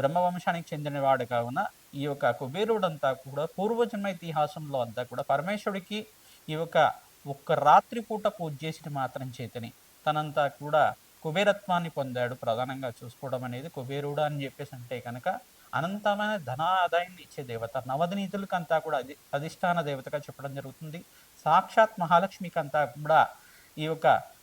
బ్రహ్మవంశానికి చెందినవాడు కావున ఈ యొక్క కుబేరుడంతా కూడా పూర్వజన్మ ఇతిహాసంలో అంతా కూడా పరమేశ్వరుడికి ఈ యొక్క ఒక్క రాత్రి పూట పూజ చేసి మాత్రం చేతని. తనంతా కూడా కుబేరత్వాన్ని పొందాడు. ప్రధానంగా చూసుకోవడం అనేది కుబేరుడు అని చెప్పేసి అంటే కనుక అనంతమైన ధన ఆదాయాన్ని ఇచ్చే దేవత. నవదనీతులకు కూడా అధి అధిష్టాన దేవతగా చెప్పడం జరుగుతుంది. సాక్షాత్ మహాలక్ష్మికి అంతా కూడా ఈ యొక్క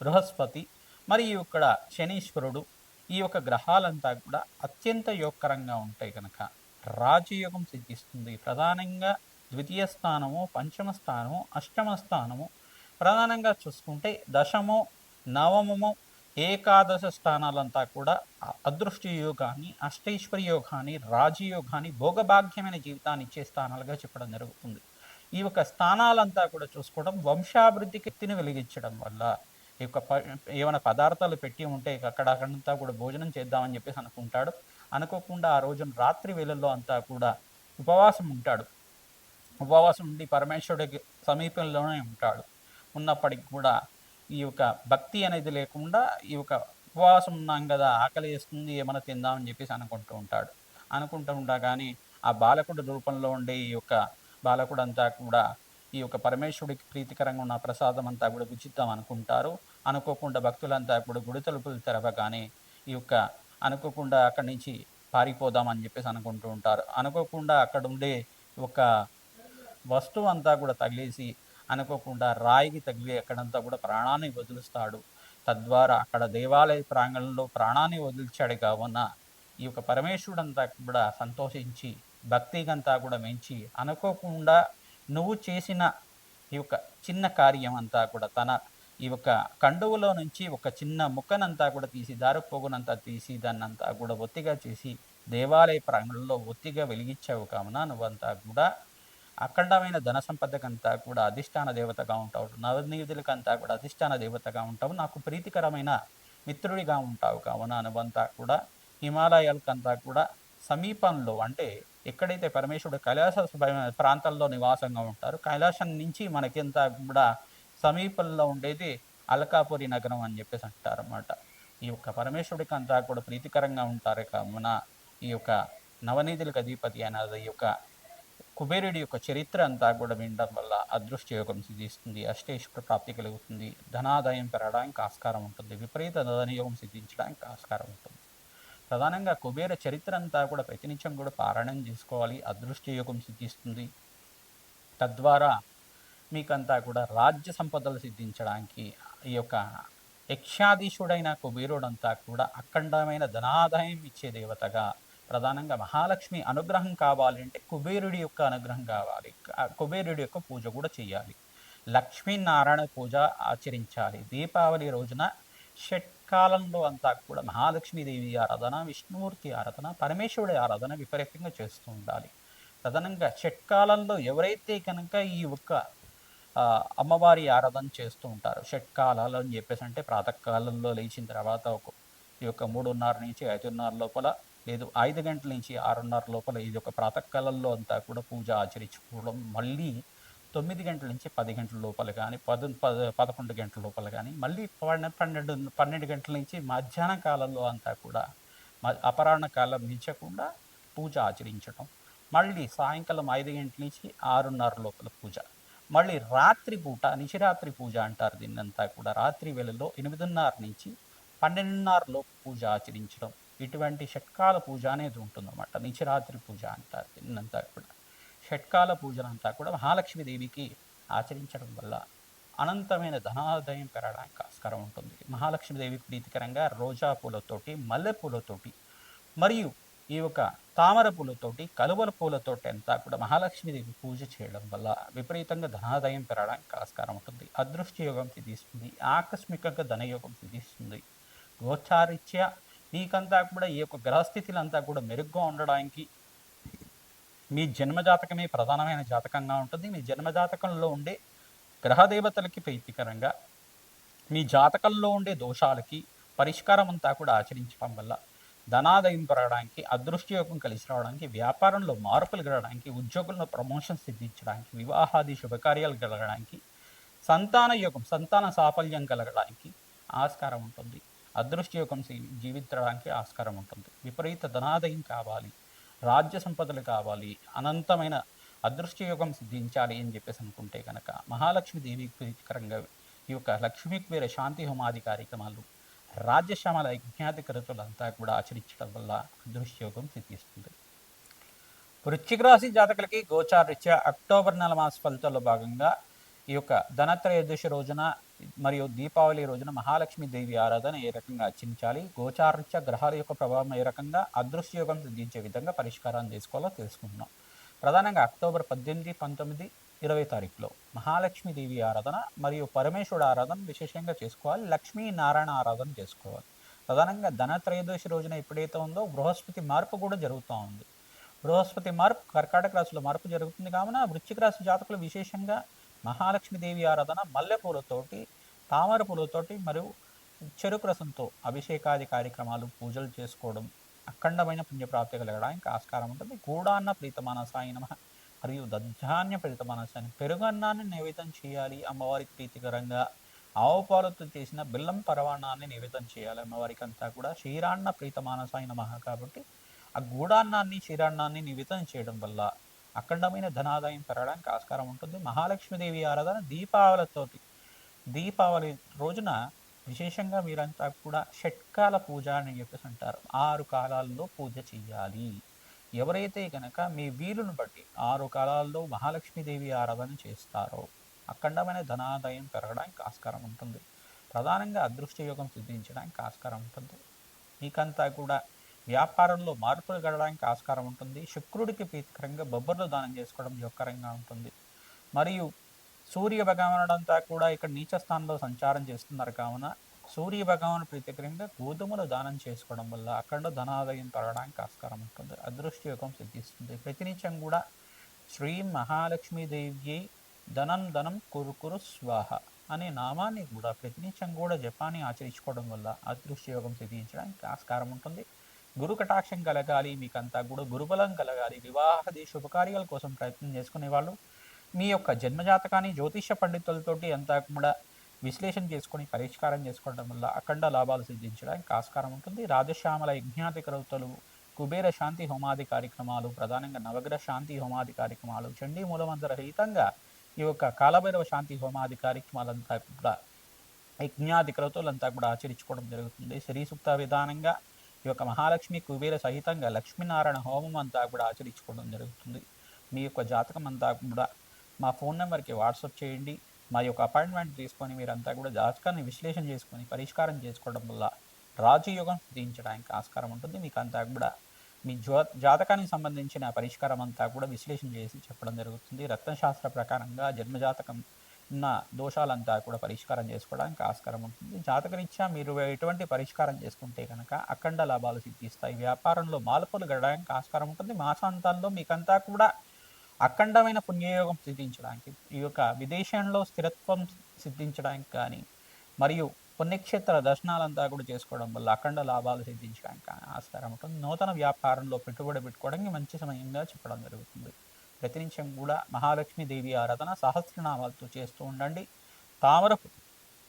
బృహస్పతి మరియు ఇక్కడ శనీశ్వరుడు ఈ యొక్క గ్రహాలంతా కూడా అత్యంత యోగకరంగా ఉంటాయి కనుక రాజయోగం సిద్ధిస్తుంది. ప్రధానంగా ద్వితీయ స్థానము పంచమ స్థానము అష్టమ స్థానము. ప్రధానంగా చూసుకుంటే దశము నవమము ఏకాదశ స్థానాలంతా కూడా అదృష్టి యోగాన్ని అష్టైశ్వర్య యోగాన్ని రాజయోగాన్ని భోగభాగ్యమైన జీవితాన్ని ఇచ్చే స్థానాలుగా చెప్పడం జరుగుతుంది. ఈ యొక్క స్థానాలంతా కూడా చూసుకోవడం వంశాభివృద్ధికి ఎత్తిని వెలిగించడం వల్ల ఈ యొక్క ఏమైనా పదార్థాలు పెట్టి ఉంటే అక్కడ అక్కడంతా కూడా భోజనం చేద్దామని చెప్పేసి అనుకుంటాడు. అనుకోకుండా ఆ రోజున రాత్రి వేళల్లో అంతా కూడా ఉపవాసం ఉంటాడు. ఉపవాసం ఉండి పరమేశ్వరుడికి సమీపంలోనే ఉంటాడు. ఉన్నప్పటికి కూడా ఈ యొక్క భక్తి అనేది లేకుండా ఈ యొక్క ఉపవాసం ఉన్నాం కదా ఆకలి వేస్తుంది ఏమైనా తిందామని చెప్పేసి అనుకుంటూ ఉంటాడు. అనుకుంటూ ఉండగానే ఆ బాలకుడు రూపంలో ఉండే ఈ యొక్క బాలకుడు అంతా కూడా ఈ యొక్క పరమేశ్వరుడికి ప్రీతికరంగా ఉన్న ప్రసాదం అంతా కూడా విచిద్దాం అనుకుంటారు. అనుకోకుండా భక్తులంతా కూడా గుడి తలుపులు తెరవగానే ఈ యొక్క అనుకోకుండా అక్కడి నుంచి పారిపోదామని చెప్పేసి అనుకుంటూ ఉంటారు. అనుకోకుండా అక్కడ ఉండే ఒక వస్తువు అంతా కూడా తగిలేసి అనుకోకుండా రాయికి తగిలి అక్కడంతా కూడా ప్రాణాన్ని వదులుస్తాడు. తద్వారా అక్కడ దేవాలయ ప్రాంగణంలో ప్రాణాన్ని వదిలిచాడు కావున ఈ యొక్క పరమేశ్వరుడంతా కూడా సంతోషించి భక్తిగంతా కూడా మెంచి అనుకోకుండా నువ్వు చేసిన ఈ యొక్క చిన్న కార్యం అంతా కూడా తన ఈ ఒక కండువులో నుంచి ఒక చిన్న ముక్కనంతా కూడా తీసి దారుపోగునంతా తీసి దాన్నంతా కూడా ఒత్తిగా చేసి దేవాలయ ప్రాంగణంలో ఒత్తిగా వెలిగించావు కావున నువ్వంతా కూడా అఖండమైన ధన సంపదకంతా కూడా అధిష్టాన దేవతగా ఉంటావు. నవనీయుదులకంతా కూడా అధిష్టాన దేవతగా ఉంటావు. నాకు ప్రీతికరమైన మిత్రుడిగా ఉంటావు కావున నువ్వంతా కూడా హిమాలయాలకంతా కూడా సమీపంలో అంటే ఎక్కడైతే పరమేశ్వరుడు కైలాస ప్రాంతాల్లో నివాసంగా ఉంటారు కైలాసం నుంచి మనకింత కూడా సమీపంలో ఉండేది అలకాపురి నగరం అని చెప్పేసి అంటారు అన్నమాట ఈ యొక్క పరమేశ్వరుడికి అంతా కూడా ప్రీతికరంగా ఉంటారు కావున ఈ యొక్క నవనీతులకు అధిపతి అనేది ఈ యొక్క కుబేరుడి యొక్క చరిత్ర అంతా కూడా వినడం వల్ల అదృష్ట యోగం సిద్ధిస్తుంది అష్టేశ్వర ప్రాప్తి కలుగుతుంది ధనాదాయం పెరగడానికి ఆస్కారం ఉంటుంది విపరీత ధనయోగం సిద్ధించడానికి ఆస్కారం ఉంటుంది. ప్రధానంగా కుబేర చరిత్ర అంతా కూడా ప్రతినిత్యం కూడా పారాయణం చేసుకోవాలి అదృష్ట యోగం సిద్ధిస్తుంది. తద్వారా మీకంతా కూడా రాజ్య సంపదలు సిద్ధించడానికి ఈ యొక్క యక్షాధీశుడైన కుబేరుడంతా కూడా అఖండమైన ధనాదాయం ఇచ్చే దేవతగా ప్రధానంగా మహాలక్ష్మి అనుగ్రహం కావాలంటే కుబేరుడి యొక్క అనుగ్రహం కావాలి. కుబేరుడి యొక్క పూజ కూడా చేయాలి. లక్ష్మీనారాయణ పూజ ఆచరించాలి. దీపావళి రోజున షట్కాలంలో అంతా కూడా మహాలక్ష్మీదేవి ఆరాధన విష్ణుమూర్తి ఆరాధన పరమేశ్వరుడి ఆరాధన విపరీతంగా చేస్తూ ఉండాలి. ప్రధానంగా షట్కాలంలో ఎవరైతే కనుక ఈ ఒక్క అమ్మవారి ఆరాధన చేస్తూ ఉంటారు. షట్కాలాలు అని చెప్పేసి అంటే ప్రాతకాలంలో లేచిన తర్వాత ఒక ఈ యొక్క మూడున్నర నుంచి ఐదున్నర లోపల లేదు ఐదు గంటల నుంచి ఆరున్నర లోపల ఇది ఒక ప్రాతకాలంలో అంతా కూడా పూజ ఆచరించుకోవడం మళ్ళీ తొమ్మిది గంటల నుంచి పది గంటల లోపల కానీ పద పద పదకొండు గంటల లోపల కానీ మళ్ళీ పన్నెండు పన్నెండు గంటల నుంచి మధ్యాహ్న కాలంలో అంతా కూడా అపరాహ్న కాలం మించకుండా పూజ ఆచరించడం మళ్ళీ సాయంకాలం ఐదు గంటల నుంచి ఆరున్నర లోపల పూజ. మళ్ళీ రాత్రి పూట నిశిరాత్రి పూజ అంటారు దీన్నంతా కూడా. రాత్రి వేళలో ఎనిమిదిన్నర నుంచి పన్నెండున్నరలో పూజ ఆచరించడం. ఇటువంటి షట్కాల పూజ అనేది ఉంటుందన్నమాట. నిశిరాత్రి పూజ అంటారు దీన్నంతా కూడా. షట్కాల పూజలంతా కూడా మహాలక్ష్మీదేవికి ఆచరించడం వల్ల అనంతమైన ధనాదాయం పెరగడానికి ఆస్కారం ఉంటుంది. మహాలక్ష్మీదేవి ప్రీతికరంగా రోజా పూలతోటి మల్లె పూలతోటి మరియు ఈ యొక్క తామర పూలతోటి కలువల పూలతోటి అంతా కూడా మహాలక్ష్మీదేవి పూజ చేయడం వల్ల విపరీతంగా ధనాదాయం పెరగడానికి ఆస్కారం ఉంటుంది. అదృష్ట యోగం సిద్ధిస్తుంది. ఆకస్మికంగా ధనయోగం సిద్ధిస్తుంది. గోచారిత్య నీకంతా కూడా ఈ యొక్క గ్రహస్థితులంతా కూడా మెరుగ్గా ఉండడానికి మీ జన్మజాతకమే ప్రధానమైన జాతకంగా ఉంటుంది. మీ జన్మజాతకంలో ఉండే గ్రహదేవతలకి ప్రీతికరంగా మీ జాతకంలో ఉండే దోషాలకి పరిష్కారం అంతా కూడా ఆచరించడం వల్ల ధనాదాయం పెరగడానికి అదృష్టయోగం కలిసి రావడానికి వ్యాపారంలో మార్పులు కలగడానికి ఉద్యోగుల్లో ప్రమోషన్ సిద్ధించడానికి వివాహాది శుభకార్యాలు కలగడానికి సంతాన యోగం సంతాన సాఫల్యం కలగడానికి ఆస్కారం ఉంటుంది. అదృష్టయోగం జీవించడానికి ఆస్కారం ఉంటుంది. విపరీత ధనాదయం కావాలి. రాజ్య సంపదలు కావాలి. అనంతమైన అదృష్టయోగం సిద్ధించాలి అని చెప్పేసి అనుకుంటే కనుక మహాలక్ష్మి దేవి ప్రీతికరంగా ఈ యొక్క లక్ష్మీ కుబేర శాంతి హోమాది కార్యక్రమాలు రాజ్యశ్యామల యజ్ఞాధికృతులంతా కూడా ఆచరించడం వల్ల దృష్టియోగం సిద్ధిస్తుంది వృశ్చిక రాశి జాతకులకి గోచారరీత్యా అక్టోబర్ నెల మాస ఫలితాల్లో భాగంగా ఈ యొక్క ధనత్రయోదశి రోజున మరియు దీపావళి రోజున మహాలక్ష్మి దేవి ఆరాధన ఏ రకంగా ఆచరించాలి గోచారరీత్యా గ్రహాల యొక్క ప్రభావం ఏ రకంగా అదృష్టయోగం సిద్ధించే విధంగా పరిష్కారం చేసుకోవాలో తెలుసుకుంటున్నాం. ప్రధానంగా అక్టోబర్ పద్దెనిమిది పంతొమ్మిది ఇరవై తారీఖులో. మహాలక్ష్మి దేవి ఆరాధన మరియు పరమేశ్వరుడు ఆరాధన విశేషంగా చేసుకోవాలి. లక్ష్మీ నారాయణ ఆరాధన చేసుకోవాలి. ప్రధానంగా ధనత్రయోదశి రోజున ఎప్పుడైతే ఉందో బృహస్పతి మార్పు కూడా జరుగుతూ ఉంది. బృహస్పతి మార్పు కర్కాటక రాశిలో మార్పు జరుగుతుంది కావున వృశ్చిక రాశి జాతకులు విశేషంగా మహాలక్ష్మీదేవి ఆరాధన మల్లెపూలతోటి తామర పూలతోటి మరియు చెరుకు రసంతో అభిషేకాది కార్యక్రమాలు పూజలు చేసుకోవడం అఖండమైన పుణ్యప్రాప్తి కలగడానికి ఆస్కారం ఉంటుంది. గూడాన్న ప్రీతమాన సాయి నమ. మరియు దధ్యాన్య పెరుగు పెరుగన్నాన్ని నైవేద్యం చేయాలి. అమ్మవారికి ప్రీతికరంగా ఆవు పాలతో చేసిన బెల్లం పరవాణాన్ని నివేదం చేయాలి. అమ్మవారికి అంతా కూడా క్షీరాన్న ప్రీతమానసాయి మహా కాబట్టి ఆ గూడాన్నాన్ని క్షీరాన్నాన్ని నివేదం చేయడం వల్ల అఖండమైన ధనాదాయం పెరగడానికి ఆస్కారం ఉంటుంది. మహాలక్ష్మీదేవి ఆరాధన దీపావళితోటి. దీపావళి రోజున విశేషంగా మీరంతా కూడా షట్కాల పూజ అని చెప్పేసి అంటారు. ఆరు కాలాల్లో పూజ చేయాలి. ఎవరైతే కనుక మీ వీలును బట్టి ఆరు కాలాల్లో మహాలక్ష్మీదేవి ఆరాధన చేస్తారో అఖండమైన ధనాదాయం పెరగడానికి ఆస్కారం ఉంటుంది. ప్రధానంగా అదృష్ట యోగం సిద్ధించడానికి ఆస్కారం ఉంటుంది. మీకంతా కూడా వ్యాపారంలో మార్పులు గడడానికి ఆస్కారం ఉంటుంది. శుక్రుడికి ప్రీతికరంగా బొబ్బర్లు దానం చేసుకోవడం యోగకరంగా ఉంటుంది. మరియు సూర్య భగవానుడంతా కూడా ఇక్కడ నీచ స్థానంలో సంచారం చేస్తున్నారు కావున సూర్య భగవాన్ ప్రీతికరంగా గోధుమలు దానం చేసుకోవడం వల్ల అక్కడ ధనాదాయం పెరగడానికి ఆస్కారం ఉంటుంది. అదృష్ట యోగం సిద్ధిస్తుంది. ప్రతినిత్యం కూడా శ్రీ మహాలక్ష్మీదేవి ధనం ధనం కురుకురు స్వాహ అనే నామాన్ని కూడా ప్రతినిత్యం కూడా జపాన్ని ఆచరించుకోవడం వల్ల అదృష్ట యోగం సిద్ధించడానికి ఆస్కారం ఉంటుంది. గురు కటాక్షం కలగాలి మీకంతా కూడా గురుబలం కలగాలి. వివాహది శుభకార్యాల కోసం ప్రయత్నం చేసుకునే వాళ్ళు మీ యొక్క జన్మజాతకాన్ని జ్యోతిష పండితులతోటి అంతా కూడా విశ్లేషణ చేసుకొని పరిష్కారం చేసుకోవడం వల్ల అఖండ లాభాలు సిద్ధించడానికి ఆస్కారం ఉంటుంది. రాజశ్యామల యజ్ఞాది కరవతలు కుబేర శాంతి హోమాది కార్యక్రమాలు ప్రధానంగా నవగ్రహ శాంతి హోమాది కార్యక్రమాలు చండీ మూలమంత్ర రహితంగా ఈ యొక్క కాలభైరవ శాంతి హోమాది కార్యక్రమాలంతా కూడా యజ్ఞాది క్రతులంతా కూడా ఆచరించుకోవడం జరుగుతుంది. శ్రీ సూక్త విధానంగా ఈ యొక్క మహాలక్ష్మి కుబేర సహితంగా లక్ష్మీనారాయణ హోమం అంతా కూడా ఆచరించుకోవడం జరుగుతుంది. మీ యొక్క జాతకం అంతా కూడా మా ఫోన్ నెంబర్కి వాట్సాప్ చేయండి. మా యొక్క అపాయింట్మెంట్ తీసుకొని మీరంతా కూడా జాతకాన్ని విశ్లేషణ చేసుకొని పరిష్కారం చేసుకోవడం వల్ల రాజయోగం సిద్ధించడానికి ఆస్కారం ఉంటుంది. మీకు అంతా కూడా మీ జో జాతకానికి సంబంధించిన పరిష్కారం అంతా కూడా విశ్లేషణ చేసి చెప్పడం జరుగుతుంది. రత్నశాస్త్ర ప్రకారంగా జన్మజాతకం ఉన్న దోషాలంతా కూడా పరిష్కారం చేసుకోవడానికి ఆస్కారం ఉంటుంది. జాతకరీత్యా మీరు ఎటువంటి పరిష్కారం చేసుకుంటే కనుక అఖండ లాభాలు సిద్ధిస్తాయి. వ్యాపారంలో మార్పులు గడడానికి ఆస్కారం ఉంటుంది. మాసాంతాల్లో మీకంతా కూడా అఖండమైన పుణ్యయోగం సిద్ధించడానికి ఈ యొక్క విదేశంలో స్థిరత్వం సిద్ధించడానికి కానీ మరియు పుణ్యక్షేత్ర దర్శనాలంతా కూడా చేసుకోవడం వల్ల అఖండ లాభాలు సిద్ధించడానికి ఆస్కారం ఉంటుంది. నూతన వ్యాపారంలో పెట్టుబడి పెట్టుకోవడానికి మంచి సమయంగా చెప్పడం జరుగుతుంది. ప్రతినిత్యం కూడా మహాలక్ష్మి దేవి ఆరాధన సహస్రనామాలతో చేస్తూ ఉండండి. తామర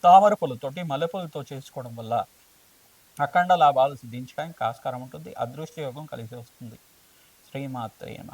తామర పూలతోటి మల్లెపూలతో చేసుకోవడం వల్ల అఖండ లాభాలు సిద్ధించడానికి ఆస్కారం ఉంటుంది. అదృష్ట యోగం కలిసి వస్తుంది. శ్రీమాత్రేమ